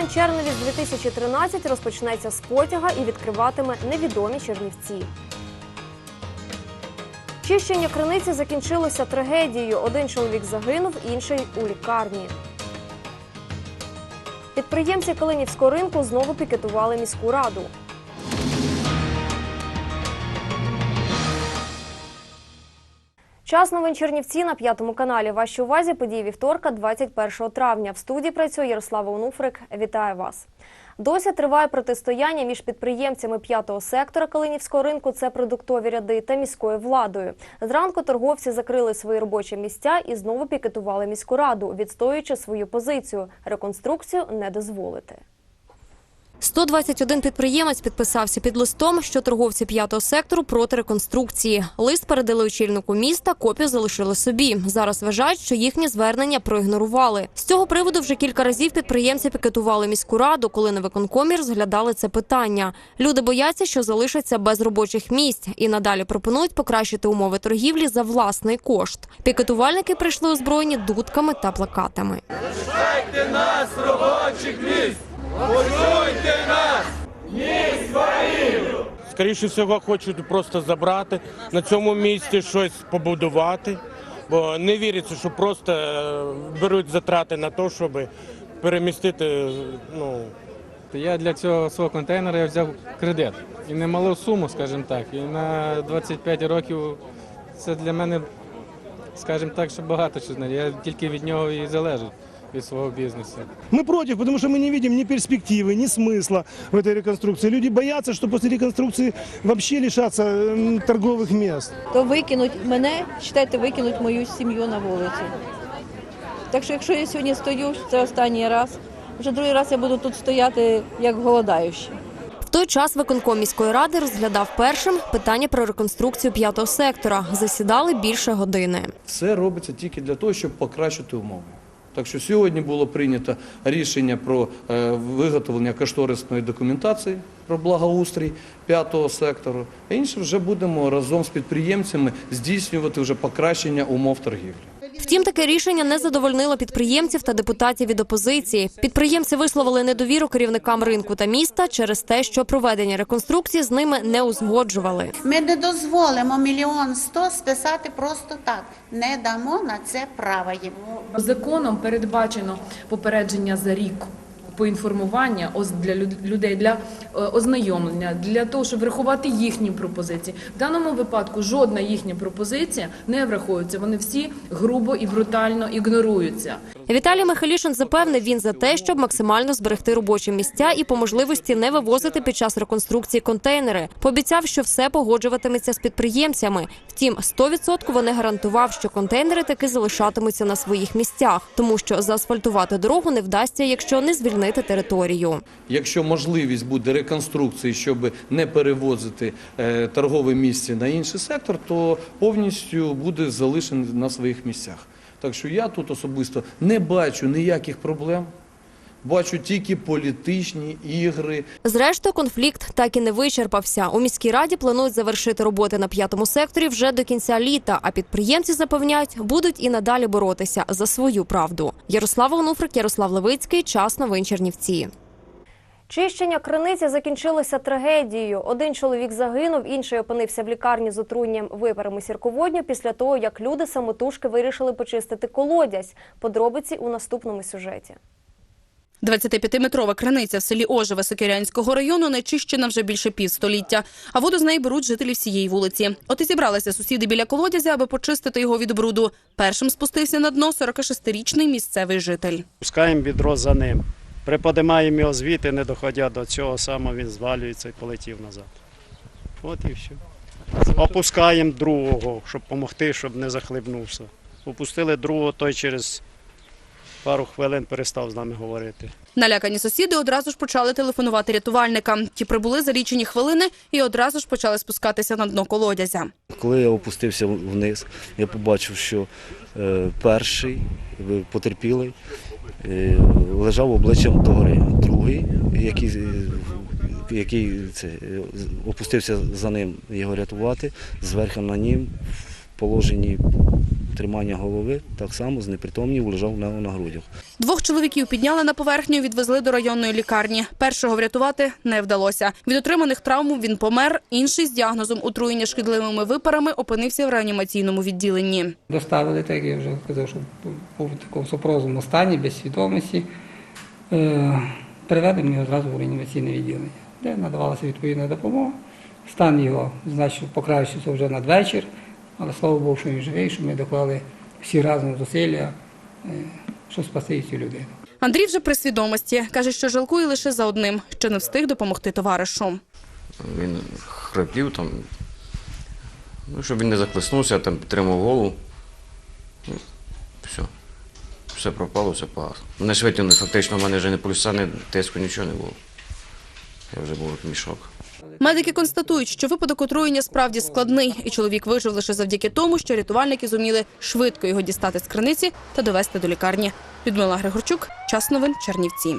Мерідіан Черновіс 2013 розпочнеться з потяга і відкриватиме невідомі Чернівці. Чищення криниці закінчилося трагедією. Один чоловік загинув, інший у лікарні. Підприємці Калинівського ринку знову пікетували міську раду. Час новин Чернівці на п'ятому каналі. Вашій увазі події вівторка, 21 травня. В студії працює Ярослава Онуфрик. Вітаю вас. Досі триває протистояння між підприємцями п'ятого сектора Калинівського ринку. Це продуктові ряди та міською владою. Зранку торговці закрили свої робочі місця і знову пікетували міську раду, відстоюючи свою позицію. Реконструкцію не дозволити. 121 підприємець підписався під листом, що торговці п'ятого сектору проти реконструкції. Лист передали очільнику міста, копію залишили собі. Зараз вважають, що їхні звернення проігнорували. З цього приводу вже кілька разів підприємці пікетували міську раду, коли на виконкомі розглядали це питання. Люди бояться, що залишаться без робочих місць і надалі пропонують покращити умови торгівлі за власний кошт. Пікетувальники прийшли озброєні дудками та плакатами. Скоріше всього, хочуть просто забрати на цьому місці щось побудувати, бо не віриться, що просто е, беруть затрати на те, щоб перемістити. Ну я для цього свого контейнера я взяв кредит. І немалу суму, скажімо так. І на 25 років це для мене, скажімо так, що багато що знаю. Я тільки від нього і залежу від свого бізнесу. Мы против, потому что мы не видим ни перспективы, ни смысла в этой реконструкции. Люди боятся, что после реконструкции вообще лишатся м, торговых мест. то викинуть мене, читайте, викинуть мою сім'ю на вулицю. Так що, якщо я сьогодні стою, це останній раз, вже другий раз я буду тут стояти як голодаючий. В той час виконком міської ради розглядав першим питання про реконструкцію п'ятого сектора. Засідали більше години. Все робиться тільки для того, щоб покращити умови. Так що сьогодні було прийнято рішення про е, виготовлення кошторисної документації про благоустрій п'ятого сектору. Інше вже будемо разом з підприємцями здійснювати вже покращення умов торгівлі. Втім, таке рішення не задовольнило підприємців та депутатів від опозиції. Підприємці висловили недовіру керівникам ринку та міста через те, що проведення реконструкції з ними не узгоджували. Ми не дозволимо мільйон сто списати просто так. Не дамо на це права йому Законом передбачено попередження за рік поінформування для людей для е, ознайомлення, для того, щоб врахувати їхні пропозиції. В даному випадку жодна їхня пропозиція не враховується. Вони всі грубо і брутально ігноруються. Віталій Михайлішин запевнив, він за те, щоб максимально зберегти робочі місця і по можливості не вивозити під час реконструкції контейнери. Пообіцяв, що все погоджуватиметься з підприємцями. Втім, 100% не гарантував, що контейнери таки залишатимуться на своїх місцях, тому що заасфальтувати дорогу не вдасться, якщо не звільнити територію. Якщо можливість буде реконструкції, щоб не перевозити е, торгове місце на інший сектор, то повністю буде залишений на своїх місцях. Так що я тут особисто не бачу ніяких проблем, бачу тільки політичні ігри, Зрештою, конфлікт так і не вичерпався. У міській раді планують завершити роботи на п'ятому секторі вже до кінця літа. А підприємці запевняють, будуть і надалі боротися за свою правду. Ярослава Онуфрик, Ярослав Левицький. Час новин Чернівці. Чищення криниці закінчилося трагедією. Один чоловік загинув, інший опинився в лікарні з отруєнням випарами сірководню після того, як люди самотужки вирішили почистити колодязь. Подробиці у наступному сюжеті. 25-метрова криниця в селі Ожеве Сокирянського району не чищена вже більше півстоліття, а воду з неї беруть жителі всієї вулиці. От і зібралися сусіди біля колодязя, аби почистити його від бруду. Першим спустився на дно 46-річний місцевий житель. Пускаємо відро за ним. Приподимаємо його звідти, не доходя до цього самого, він звалюється і полетів назад. От і все. Опускаємо другого, щоб допомогти, щоб не захлебнувся. Опустили другого, той через пару хвилин перестав з нами говорити. Налякані сусіди одразу ж почали телефонувати рятувальникам. Ті прибули за лічені хвилини і одразу ж почали спускатися на дно колодязя. Коли я опустився вниз, я побачив, що е, перший потерпілий лежав обличчям догори. Другий, який, е, який це, е, опустився за ним його рятувати, зверху на нім в положенні тримання голови, так само знепритомнів лежав на, на грудях. Двох чоловіків підняли на поверхню, і відвезли до районної лікарні. Першого врятувати не вдалося. Від отриманих травм він помер. Інший з діагнозом отруєння шкідливими випарами опинився в реанімаційному відділенні. Доставили, так як я вже казав, що був в такому супроводному стані, без свідомості. Е, Переведемо його одразу в реанімаційне відділення, де надавалася відповідна допомога. Стан його значно покращився вже надвечір, але слава Богу, що він живий, що ми доклали всі разом зусилля, е, щоб спасти цю людину. Андрій вже при свідомості каже, що жалкує лише за одним, що не встиг допомогти товаришу. Він храпів там, ну, щоб він не захлиснувся, там підтримав голову. Ну, все. Все пропало, все погас. Мене ж витягнули, фактично, в мене вже не пульса, не тиску, нічого не було. Я вже був як мішок. Медики констатують, що випадок отруєння справді складний, і чоловік вижив лише завдяки тому, що рятувальники зуміли швидко його дістати з криниці та довести до лікарні. Людмила Григорчук, час новин Чернівці.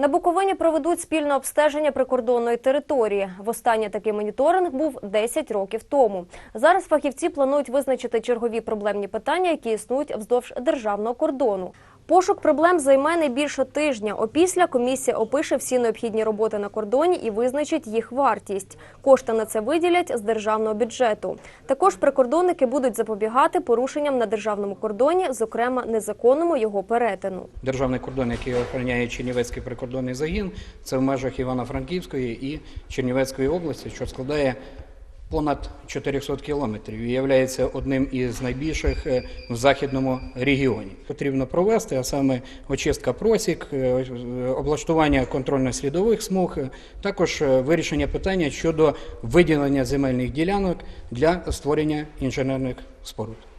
На Буковині проведуть спільне обстеження прикордонної території. Востаннє такий моніторинг був 10 років тому. Зараз фахівці планують визначити чергові проблемні питання, які існують вздовж державного кордону. Пошук проблем займе не більше тижня. Опісля комісія опише всі необхідні роботи на кордоні і визначить їх вартість. Кошти на це виділять з державного бюджету. Також прикордонники будуть запобігати порушенням на державному кордоні, зокрема незаконному його перетину. Державний кордон, який охороняє Чернівецький прикордонний загін, це в межах Івано-Франківської і Чернівецької області, що складає понад 400 кілометрів і є одним із найбільших е, в західному регіоні. Потрібно провести, а саме очистка просік, е, облаштування контрольно-слідових смуг, е, також е, вирішення питання щодо виділення земельних ділянок для створення інженерних споруд.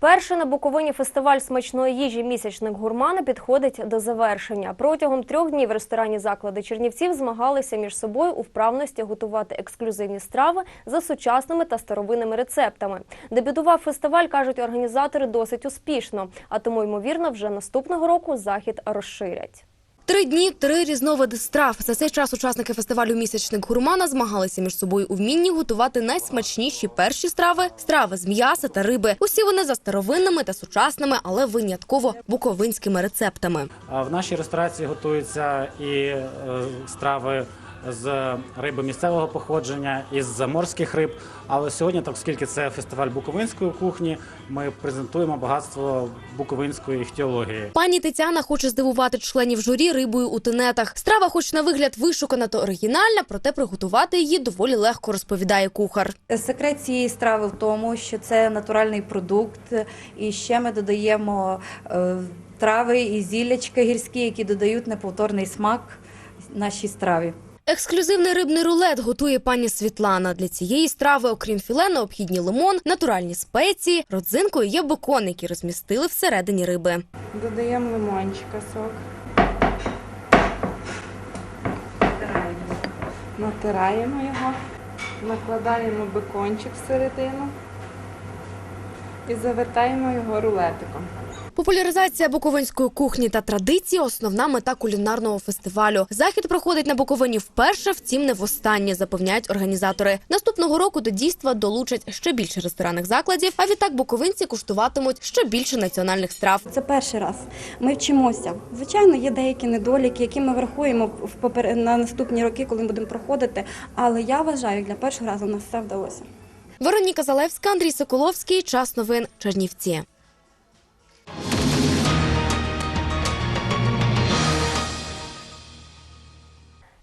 Перший на Буковині фестиваль смачної їжі місячник гурмана підходить до завершення. Протягом трьох днів ресторані заклади Чернівців змагалися між собою у вправності готувати ексклюзивні страви за сучасними та старовинними рецептами. Дебютував фестиваль, кажуть організатори, досить успішно, а тому ймовірно вже наступного року захід розширять. Три дні, три різновиди страв. За цей час учасники фестивалю Місячник гурмана змагалися між собою у вмінні готувати найсмачніші перші страви страви з м'яса та риби. Усі вони за старовинними та сучасними, але винятково буковинськими рецептами. В нашій ресторації готуються і е, страви з риби місцевого походження, із заморських риб. Але сьогодні, так оскільки це фестиваль буковинської кухні, ми презентуємо багатство буковинської іхтіології. Пані Тетяна хоче здивувати членів журі рибою у тенетах. Страва, хоч на вигляд вишукана та оригінальна, проте приготувати її доволі легко розповідає кухар. Секрет цієї страви в тому, що це натуральний продукт, і ще ми додаємо е, трави і зіллячка гірські, які додають неповторний смак нашій страві. Ексклюзивний рибний рулет готує пані Світлана. Для цієї страви, окрім філе, необхідні лимон, натуральні спеції, родзинкою є бекон, який розмістили всередині риби. Додаємо лимончика сок. Натираємо його, накладаємо бекончик всередину і завертаємо його рулетиком. Популяризація буковинської кухні та традиції – основна мета кулінарного фестивалю. Захід проходить на Буковині вперше, втім не востаннє, запевняють організатори. Наступного року до дійства долучать ще більше ресторанних закладів, а відтак буковинці куштуватимуть ще більше національних страв. Це перший раз. Ми вчимося. Звичайно, є деякі недоліки, які ми врахуємо на наступні роки, коли будемо проходити. Але я вважаю, для першого разу у нас все вдалося. Вероніка Залевська, Андрій Соколовський. Час новин Чернівці.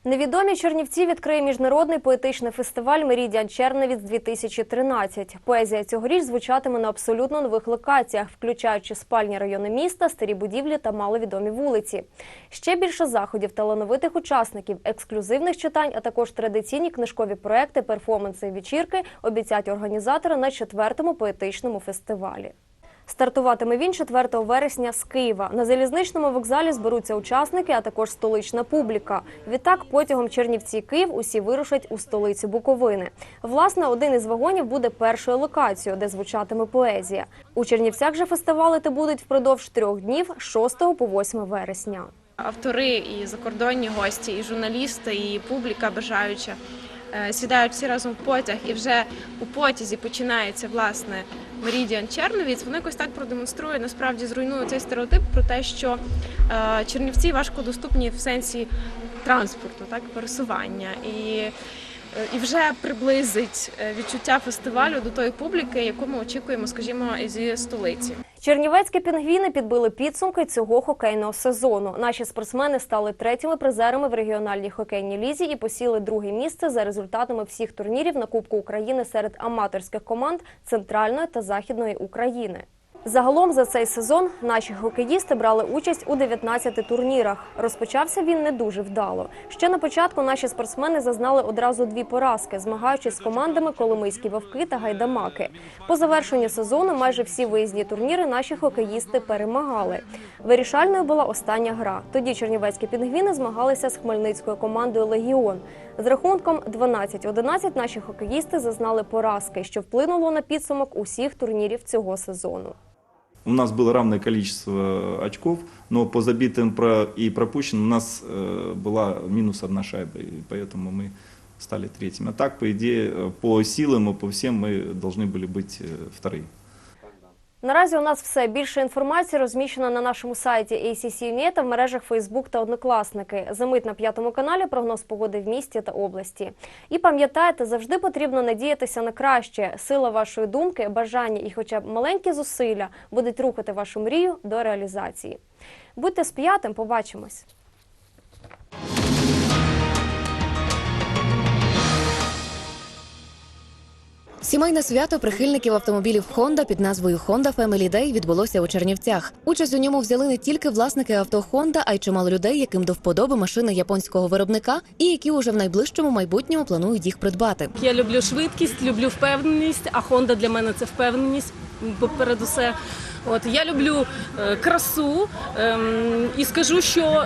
Невідомі Чернівці відкриє міжнародний поетичний фестиваль Мерідіан Черновіць 2013 Поезія цьогоріч звучатиме на абсолютно нових локаціях, включаючи спальні райони міста, старі будівлі та маловідомі вулиці. Ще більше заходів, талановитих учасників, ексклюзивних читань, а також традиційні книжкові проекти, перформанси і вечірки обіцяють організатори на четвертому поетичному фестивалі. Стартуватиме він 4 вересня з Києва. На залізничному вокзалі зберуться учасники, а також столична публіка. Відтак, потягом Чернівці Київ усі вирушать у столицю Буковини. Власне, один із вагонів буде першою локацією, де звучатиме поезія. У Чернівцях же фестивалити будуть впродовж трьох днів з 6 по 8 вересня. Автори і закордонні гості, і журналісти, і публіка бажаюча сідають всі разом в потяг, і вже у потязі починається власне Мерідіан Черновіць. Воно якось так продемонструє, насправді зруйнує цей стереотип про те, що е, Чернівці важко доступні в сенсі транспорту, так пересування і. е, І вже приблизить е, відчуття фестивалю до тої публіки, яку ми очікуємо, скажімо, зі столиці. Чернівецькі пінгвіни підбили підсумки цього хокейного сезону. Наші спортсмени стали третіми призерами в регіональній хокейній лізі і посіли друге місце за результатами всіх турнірів на Кубку України серед аматорських команд Центральної та Західної України. Загалом за цей сезон наші хокеїсти брали участь у 19 турнірах. Розпочався він не дуже вдало. Ще на початку наші спортсмени зазнали одразу дві поразки, змагаючись з командами Коломийські вовки та гайдамаки. По завершенню сезону майже всі виїзні турніри наші хокеїсти перемагали. Вирішальною була остання гра. Тоді чернівецькі пінгвіни змагалися з хмельницькою командою Легіон. З рахунком 12-11 наші хокеїсти зазнали поразки, що вплинуло на підсумок усіх турнірів цього сезону. У нас было равное количество очков, но по забитым про- и пропущенным у нас э, была минус одна шайба, и поэтому мы стали третьими. А так, по идее, э, по силам и по всем мы должны были быть э, вторые. Наразі у нас все більше інформації розміщено на нашому сайті ACC.net та в мережах Facebook та Однокласники. Замить на п'ятому каналі прогноз погоди в місті та області. І пам'ятайте, завжди потрібно надіятися на краще. Сила вашої думки, бажання і хоча б маленькі зусилля будуть рухати вашу мрію до реалізації. Будьте з п'ятим, побачимось. Сімейне свято прихильників автомобілів Honda під назвою Honda Family Day відбулося у Чернівцях. Участь у ньому взяли не тільки власники авто Honda, а й чимало людей, яким до вподоби машини японського виробника, і які уже в найближчому майбутньому планують їх придбати. Я люблю швидкість, люблю впевненість, а Honda для мене це впевненість. Поперед усе. От я люблю е, красу ем, і скажу, що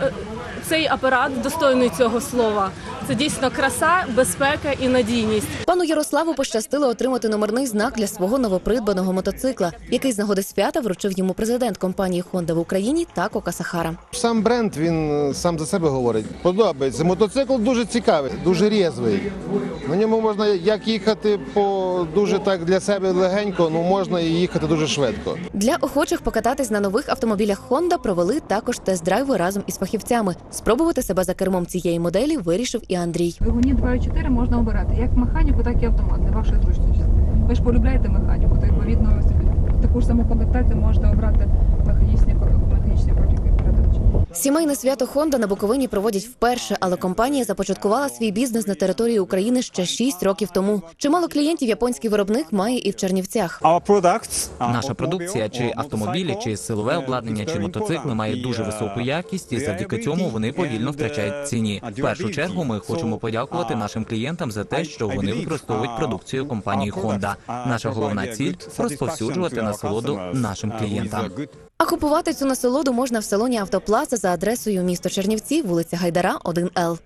цей апарат достойний цього слова. Це дійсно краса, безпека і надійність. Пану Ярославу пощастило отримати номерний знак для свого новопридбаного мотоцикла, який з нагоди свята вручив йому президент компанії Honda в Україні Тако Касахара. Сам бренд він е, сам за себе говорить. Подобається. Мотоцикл дуже цікавий, дуже різвий. На ньому можна як їхати по дуже так для себе легенько, ну можна і їхати дуже швидко. Для охочих покататись на нових автомобілях Honda провели також тест-драйви разом із фахівцями. Спробувати себе за кермом цієї моделі вирішив і Андрій. Двигуні 2.4 можна обирати як механіку, так і автомат для вашої зручності. Ви ж полюбляєте механіку, то відповідно собі таку ж саму комплектацію можна обрати Сімейне свято Honda на Буковині проводять вперше, але компанія започаткувала свій бізнес на території України ще 6 років тому. Чимало клієнтів японський виробник має і в Чернівцях. Наша продукція, чи автомобілі, чи силове обладнання, чи мотоцикли має дуже високу якість, і завдяки цьому вони повільно втрачають ціні. В першу чергу ми хочемо подякувати нашим клієнтам за те, що вони використовують продукцію компанії Honda. Наша головна ціль розповсюджувати насолоду нашим клієнтам. А купувати цю насолоду можна в салоні Автоплаза за адресою місто Чернівці, вулиця Гайдара, 1Л.